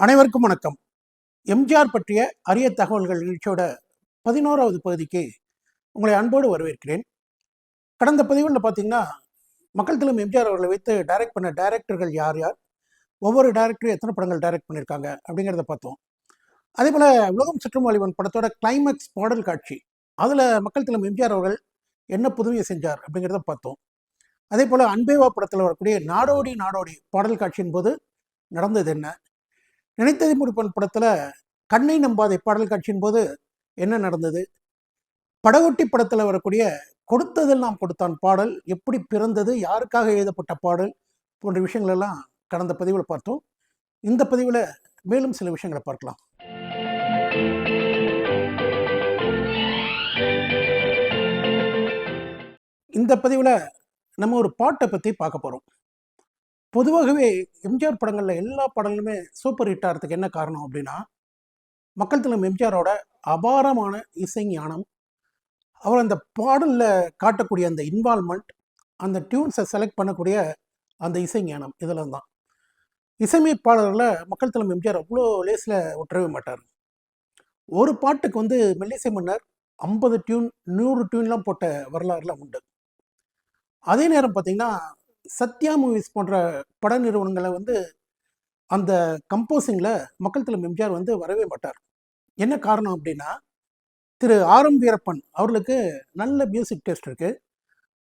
அனைவருக்கும் வணக்கம். எம்ஜிஆர் பற்றிய அரிய தகவல்கள் நிகழ்ச்சியோட பதினோராவது பகுதிக்கு உங்களை அன்போடு வரவேற்கிறேன். கடந்த பதிவுகளில் பார்த்தீங்கன்னா மக்கள் தலைமை எம்ஜிஆர் அவர்களை வைத்து டைரக்ட் பண்ண டைரக்டர்கள் யார் யார்? ஒவ்வொரு டைரக்டரும் எத்தனை படங்கள் டைரக்ட் பண்ணியிருக்காங்க அப்படிங்கிறத பார்த்தோம். அதே போல் உலகம் சுற்றும் வாலிபன் படத்தோட கிளைமேக்ஸ் பாடல் காட்சி. அதில் மக்கள் தலைமை எம்ஜிஆர் அவர்கள் என்ன புதுமையை செஞ்சார் அப்படிங்கிறத பார்த்தோம். அதே போல் அன்பேவா படத்தில் வரக்கூடிய நாடோடி நாடோடி பாடல் காட்சியின் போது நடந்தது என்ன? நினைத்ததை முடிப்பன் படத்தில் கண்ணை நம்பாதை. பாடல் காட்சியின் போது என்ன நடந்தது? படகொட்டி படத்தில் வரக்கூடிய கொடுத்ததெல்லாம் கொடுத்தான் பாடல். எப்படி பிறந்தது? யாருக்காக எழுதப்பட்ட பாடல்? போன்ற விஷயங்கள் எல்லாம் கடந்த பதிவில் பார்த்தோம். இந்த பதிவில் மேலும் சில விஷயங்களை பார்க்கலாம். இந்த பதிவில் நம்ம ஒரு பாட்டை பற்றி பார்க்க போகிறோம் பொதுவாகவே எம்ஜிஆர் படங்களில் எல்லா படங்களுமே சூப்பர் ஹிட் ஆகிறதுக்கு என்ன காரணம் அப்படின்னா மக்கள் தலைமை எம்ஜிஆரோட அபாரமான இசை ஞானம் அவர் அந்த பாடலில் காட்டக்கூடிய அந்த இன்வால்மெண்ட் அந்த டியூன்ஸை செலக்ட் பண்ணக்கூடிய அந்த இசை ஞானம் இதெல்லாம் தான் இசையமைப்பாளர்களை மக்கள் தலைமை எம்ஜிஆர் அவ்வளோ லேஸில் விட்டுறவே மாட்டார். ஒரு பாட்டுக்கு வந்து மெல்லிசை மன்னர் ஐம்பது டியூன் நூறு டியூன்லாம் போட்ட வரலாறுலாம் உண்டு. அதே நேரம் பார்த்தீங்கன்னா சத்யா மூவிஸ் போன்ற பட நிறுவனங்களை வந்து அந்த கம்போசிங்கில் மக்கள் தலைமை எம்ஜிஆர் வந்து வரவே மாட்டார். என்ன காரணம் அப்படின்னா திரு ஆர் எம் வீரப்பன் அவர்களுக்கு நல்ல மியூசிக் டேஸ்ட் இருக்குது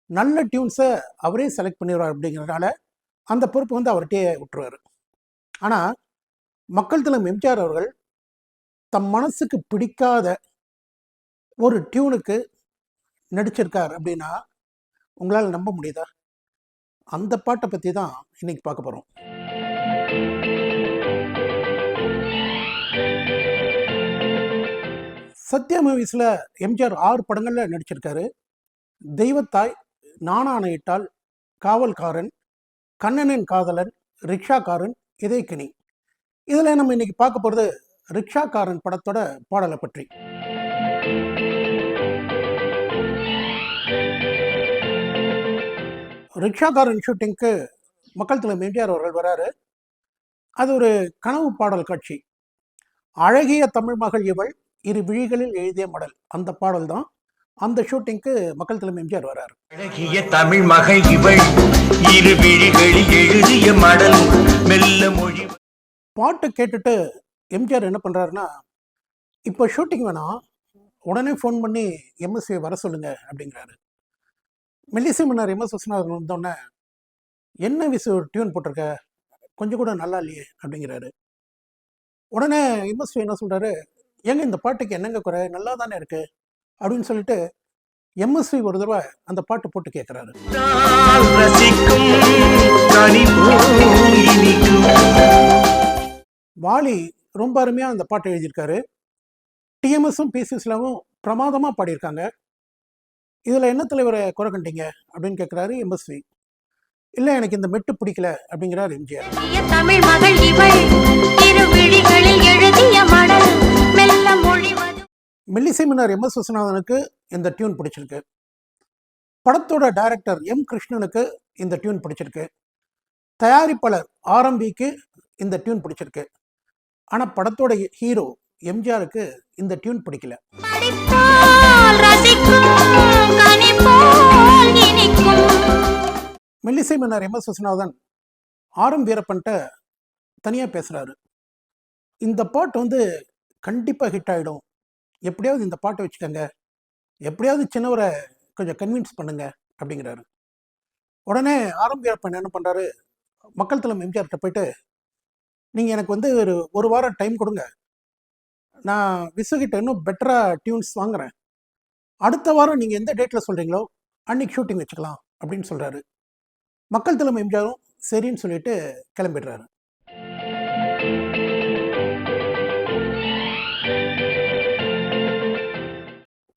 நல்ல டியூன்ஸை அவரே செலக்ட் பண்ணிடுவார் அப்படிங்கிறதுனால அந்த பொறுப்பு வந்து அவர்கிட்டயே விட்டுருவார். ஆனால் மக்கள் தலைமை எம்ஜிஆர் அவர்கள் தம் மனசுக்கு பிடிக்காத ஒரு டியூனுக்கு நடிச்சிருக்கார் அப்படின்னா உங்களால் நம்ப முடியுதா? அந்த பாட்டை பற்றி தான் இன்னைக்கு பார்க்க போகிறோம் சத்யா மூவிஸில் எம்ஜிஆர் ஆறு படங்களில் நடிச்சிருக்காரு. தெய்வத்தாய் நாணானையிட்டால் காவல்காரன் கண்ணனின் காதலன் ரிக்ஷாக்காரன் இதயக்கினி. இதில் நம்ம இன்னைக்கு பார்க்க போகிறது ரிக்ஷாக்காரன் படத்தோட பாடலை பற்றி. ரிக்ஷாக்காரன் ஷூட்டிங்க்கு மக்கள் தலைமை எம்ஜிஆர் அவர்கள் வராரு. அது ஒரு கனவு பாடல் காட்சி. அழகிய தமிழ் மகள் இவள் இரு விழிகளில் எழுதிய மடல். அந்த பாடல் தான் அந்த ஷூட்டிங்க்கு மக்கள் தலைமை எம்ஜிஆர் வராரு. அழகிய தமிழ் மகள் இவள் இரு விழிகளில் எழுதிய மடல். மெல்ல மொழி பாட்டு கேட்டுட்டு எம்ஜிஆர் என்ன பண்ணுறாருன்னா இப்போ ஷூட்டிங் வேணாம் உடனே ஃபோன் பண்ணி எம்எஸ்சி வர சொல்லுங்க அப்படிங்கிறாரு. மெல்லிசை மன்னர் எம்எஸ் விஸ்வநாதன் வந்தோடனே என்ன விசு டியூன் போட்டிருக்க? கொஞ்சம் கூட நல்லா இல்லையே அப்படிங்கிறாரு. உடனே எம்எஸ்வி என்ன சொல்கிறாரு ஏங்க இந்த பாட்டுக்கு என்னங்க குறை? நல்லா தானே இருக்கு அப்படின்னு சொல்லிட்டு எம்எஸ்வி ஒரு தடவை அந்த பாட்டு போட்டு கேட்குறாரு வாலி ரொம்ப அருமையாக அந்த பாட்டை எழுதியிருக்காரு. டிஎம்எஸும் பிசிஎஸ்லாவும் பிரமாதமாக பாடியிருக்காங்க. இதில் என்ன தலைவரை குறை கண்டீங்க? அப்படின்னு கேட்குறாரு எம்எஸ்வி இல்லை எனக்கு இந்த மெட்டு பிடிக்கல அப்படிங்கிறார் எம்ஜிஆர் தமிழ் மகள் மெல்லிசை மன்னர் எம்எஸ் விஸ்வநாதனுக்கு இந்த டியூன் பிடிச்சிருக்கு. படத்தோட டைரக்டர் எம் கிருஷ்ணனுக்கு இந்த டியூன் பிடிச்சிருக்கு. தயாரிப்பாளர் ஆரம்பிக்கு இந்த டியூன் பிடிச்சிருக்கு. ஆனால் படத்தோட ஹீரோ எம்ஜிஆருக்கு இந்த டியூன் பிடிக்கல. மெல்லிசை மன்னர் எம் எஸ் விஸ்வநாதன் ஆரம் வீரப்பன்ட்ட தனியாக பேசுகிறாரு இந்த பாட்டு வந்து கண்டிப்பாக ஹிட் ஆகிடும் எப்படியாவது இந்த பாட்டை வச்சுக்கோங்க. எப்படியாவது சின்னவரை கொஞ்சம் கன்வின்ஸ் பண்ணுங்க அப்படிங்கிறாரு. உடனே ஆரம் வீரப்பன் என்ன பண்ணுறாரு மக்கள் தலைமை எம்ஜிஆர்கிட்ட போயிட்டு நீங்கள் எனக்கு வந்து ஒரு ஒரு வாரம் டைம் கொடுங்க. நான் விசுகிட்ட இன்னும் பெட்டராக டியூன்ஸ் வாங்குறேன். அடுத்த வாரம் நீங்கள் எந்த டேட்டில் சொல்கிறீங்களோ அன்னைக்கு ஷூட்டிங் வச்சுக்கலாம் அப்படின்னு சொல்கிறாரு மக்கள் தலைமை எம்ஜிஆரும் சரின்னு சொல்லிட்டு கிளம்பிடுறாரு.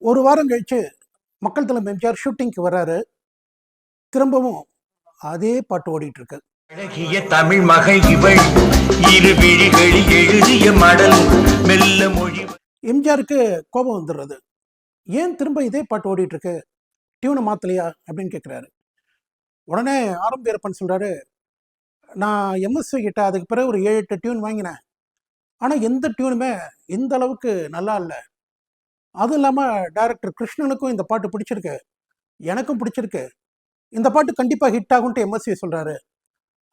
ஒரு வாரம் கழிச்சு மக்கள் தலைமை எம்ஜிஆர் ஷூட்டிங்க்கு வர்றாரு. திரும்பவும் அதே பாட்டு ஓடிட்டு இருக்கு அழகிய தமிழ் மகள் இவள் இரு விழிகளில் எழுதிய மடல் மெல்ல மொழி எம்ஜிஆருக்கு கோபம் வந்துடுறது. ஏன் திரும்ப இதே பாட்டு ஓடிட்டுருக்கு? டியூனை மாற்றலையா அப்படின்னு கேட்குறாரு உடனே ஆரம் வீரப்பன் நான் எம்எஸ்வி கிட்ட அதுக்கு பிறகு ஒரு ஏழு எட்டு டியூன் வாங்கினேன். ஆனால் எந்த டியூனுமே இந்த அளவுக்கு நல்லா இல்லை. அதுவும் இல்லாமல் டைரக்டர் கிருஷ்ணனுக்கும் இந்த பாட்டு பிடிச்சிருக்கு. எனக்கும் பிடிச்சிருக்கு. இந்த பாட்டு கண்டிப்பாக ஹிட் ஆகும்ட்டு எம்எஸ்சி சொல்கிறாரு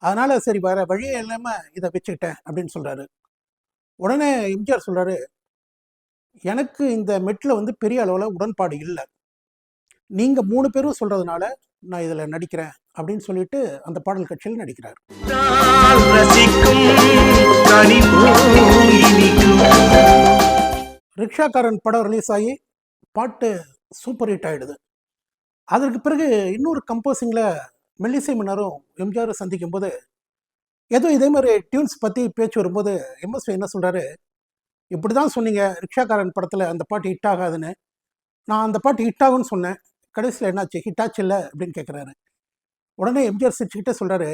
அதனால் சரி வேற வழியே இல்லாமல் இதை வச்சுக்கிட்டேன் அப்படின்னு சொல்கிறாரு உடனே எம்ஜிஆர் சொல்கிறாரு எனக்கு இந்த மெட்டில் வந்து பெரிய அளவில் உடன்பாடு இல்லை. நீங்கள் மூணு பேரும் சொல்கிறதுனால நான் இதில் நடிக்கிறேன் அப்படின்னு சொல்லிட்டு அந்த பாடல் கட்சியில் நடிக்கிறார். ரிக்ஷாக்காரன் படம் ரிலீஸ் ஆகி பாட்டு சூப்பர் ஹிட் ஆகிடுது அதற்கு பிறகு இன்னொரு கம்போசிங்கில் மெல்லிசை மன்னரும் எம்ஜிஆர் சந்திக்கும் போது ஏதோ இதே மாதிரி டியூன்ஸ் பற்றி பேச்சு வரும்போது எம்எஸ்வி என்ன சொல்கிறாரு இப்படி தான் சொன்னீங்க. ரிக்ஷாக்காரன் படத்தில் அந்த பாட்டு ஹிட் ஆகாதுன்னு. நான் அந்த பாட்டு ஹிட் ஆகும்னு சொன்னேன். கடைசியில் என்னாச்சு? ஹிட் ஆச்சு இல்லை? அப்படின்னு கேட்குறாரு உடனே எம்ஜிஆர் சிரிச்சுக்கிட்டே சொல்கிறாரு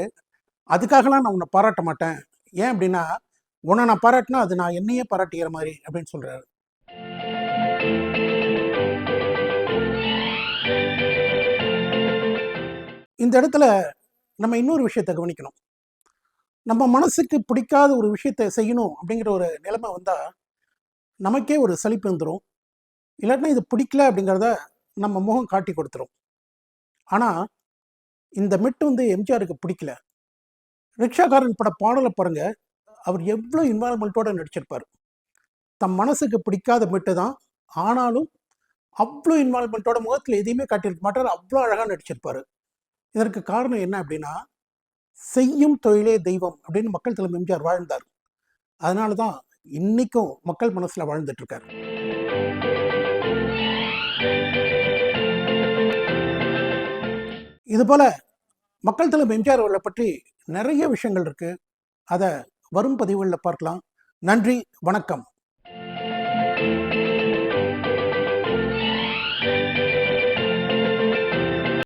அதுக்காகலாம் நான் உன்னை பாராட்ட மாட்டேன். ஏன் அப்படின்னா உன்னை நான் பாராட்டினா அது நான் என்னையே பாராட்டிக்கிற மாதிரி அப்படின்னு சொல்கிறாரு இந்த இடத்துல நம்ம இன்னொரு விஷயத்தை கவனிக்கணும். நம்ம மனசுக்கு பிடிக்காத ஒரு விஷயத்தை செய்யணும் அப்படிங்கிற ஒரு நிலைமை வந்தால் நமக்கே ஒரு சலிப்பு வந்துடும் இல்லாட்டினா இது பிடிக்கல அப்படிங்கிறத நம்ம முகம் காட்டி கொடுத்துரும். ஆனால் இந்த மெட்டு வந்து எம்ஜிஆருக்கு பிடிக்கல. ரிக்ஷாக்காரன் பட பாடலை பாருங்க. அவர் எவ்வளோ இன்வால்மெண்ட்டோடு நடிச்சிருப்பார். தம் மனசுக்கு பிடிக்காத மெட்டு தான். ஆனாலும் அவ்வளோ இன்வால்மெண்ட்டோட முகத்தில் எதையுமே காட்டியிருக்க மாட்டார். அவ்வளோ அழகாக நடிச்சிருப்பார். இதற்கு காரணம் என்ன அப்படின்னா செய்யும் தொழிலே தெய்வம் அப்படின்னு மக்கள் தலைமை எம்ஜிஆர் வாழ்ந்தார். அதனால தான் இன்னைக்கும் மக்கள் மனசில் வாழ்ந்துட்டு இருக்காரு இது போல மக்கள் தலைமை எம்ஜிஆர் அவர்களை பற்றி நிறைய விஷயங்கள் இருக்கு. அதை வரும் பதிவுகளில் பார்க்கலாம். நன்றி வணக்கம்.